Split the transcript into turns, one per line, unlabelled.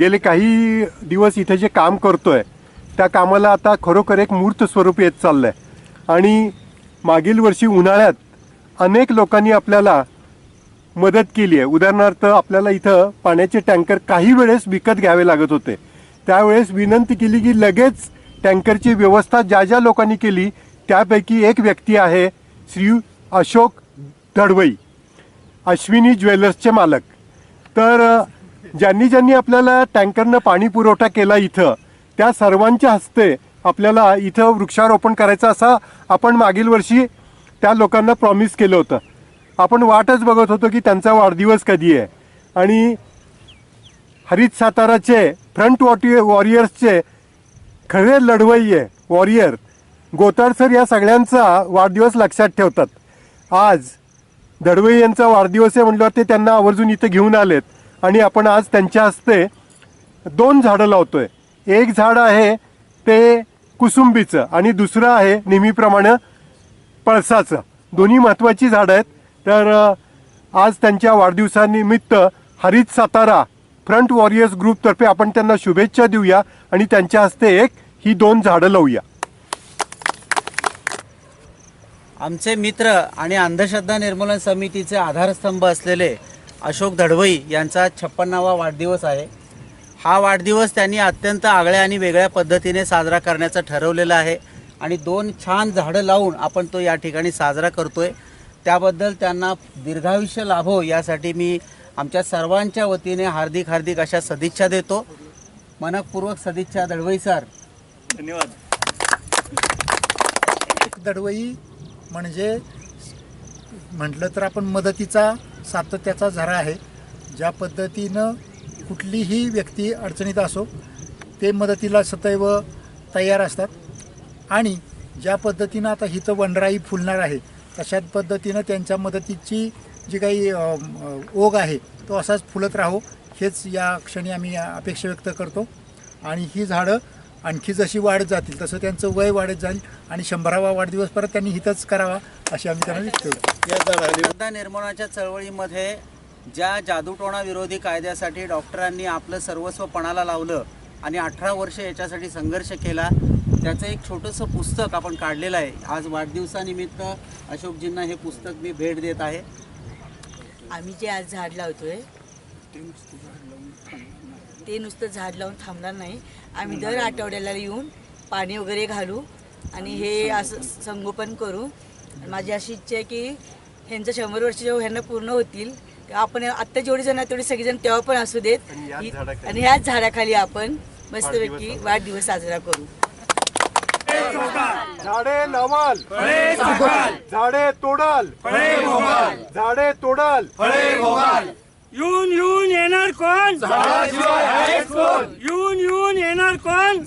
गेले काही दिवस इथे जे काम करतोय त्या कामाला आता खरोखर एक मूर्त स्वरूप येत चाललं आहे आणि मागील वर्षी उन्हाळ्यात अनेक लोकांनी आपल्याला मदत केली आहे. उदाहरणार्थ आपल्याला इथं पाण्याचे टँकर काही वेळेस विकत घ्यावे लागत होते. त्यावेळेस विनंती केली की लगेच टँकरची व्यवस्था ज्या ज्या लोकांनी केली त्यापैकी एक व्यक्ती आहे श्री अशोक दडवई अश्विनी ज्वेलर्सचे मालक. तर ज्यांनी ज्यांनी आपल्याला टँकरनं पाणी पुरवठा केला इथं त्या सर्वांच्या हस्ते आपल्याला इथं वृक्षारोपण करायचं असा आपण मागील वर्षी त्या लोकांना प्रॉमिस केलं होतं. आपण वाटच बघत होतो की त्यांचा वाढदिवस कधी आहे. आणि हरित साताराचे फ्रंट वॉटी वॉरियर्सचे खरे लढवई आहे वॉरियर गोतार सर या सगळ्यांचा वाढदिवस लक्षात ठेवतात. आज दडवई यांचा वाढदिवस आहे म्हटल्यावर ते त्यांना आवर्जून इथं घेऊन आलेत. आणि आपण आज त्यांच्या हस्ते दोन झाडं लावतो आहे एक झाड आहे ते कुसुंबीचं आणि दुसरं आहे नेहमीप्रमाणे पळसाचं. दोन्ही महत्त्वाची झाडं आहेत. तर आज त्यांच्या वाढदिवसानिमित्त हरित सातारा फ्रंट वॉरियर्स ग्रुपतर्फे आपण त्यांना शुभेच्छा देऊया आणि त्यांच्या हस्ते एक ही दोन झाडं लावूया.
आमचे मित्र आणि अंधश्रद्धा निर्मूलन समितीचे आधारस्तंभ असलेले अशोक धडवई यांचा छप्पन्नावा वाढदिवस आहे. हा वाढदिवस त्यांनी अत्यंत आगळ्या आणि वेगळ्या पद्धतीने साजरा करण्याचं ठरवलेलं आहे आणि दोन छान झाडं लावून आपण तो या ठिकाणी साजरा करतोय. त्याबद्दल त्यांना दीर्घायुष्य लाभो यासाठी मी आमच्या सर्वांच्या वतीने हार्दिक हार्दिक अशा सदिच्छा देतो. मनपूर्वक सदिच्छा दडवई सर.
दडवई म्हणजे म्हटलं तर आपण मदतीचा सातत्याचा झरा आहे. ज्या पद्धतीनं कुठलीही व्यक्ती अडचणीत असो ते मदतीला सदैव तयार असतात. आणि ज्या पद्धतीनं आता हिथं वनराई फुलणार आहे तशाच पद्धतीनं त्यांच्या मदतीची जी काही ओघ आहे तो असाच फुलत राहो हेच या क्षणी आम्ही अपेक्षा व्यक्त करतो. आणि ही झाडं आणखी जशी वाढत जातील तसं त्यांचं वय वाढत जाईल आणि शंभरावा वाढदिवस परत त्यांनी हिथंच करावा अशी आम्ही त्यांना ठेवतो
अंधश्रद्धा निर्मूलनाच्या चळवळीमध्ये ज्या जादूटोणा विरोधी कायद्यासाठी डॉक्टरांनी आपलं सर्वस्व पणाला लावलं आणि अठरा वर्ष याच्यासाठी संघर्ष केला त्याचं एक छोटंसं पुस्तक आपण काढलेलं आहे. आज वाढदिवसानिमित्त अशोकजींना हे पुस्तक मी भेट देत आहे.
आम्ही जे आज झाड लावतोय ते नुसतं झाड लावून थांबणार नाही. आम्ही दर आठवड्याला येऊन पाणी वगैरे घालू आणि हे असं संगोपन करू. माझी अशी इच्छा आहे की ह्यांचं शंभर वर्ष जेव्हा ह्यांना पूर्ण होतील तेव्हा आपण आत्ता जेवढे जण आहेत तेवढे सगळेजण तेव्हा पण असू देत.
आणि याच झाडाखाली-
आणि ह्याच झाडाखाली आपण मस्तपैकी वाढदिवस साजरा करू.
झाडे लावाल झाडे तोडाल. झाडे तोडाल.
येऊन येऊन येणार कोण? येऊन येऊन येणार कोण?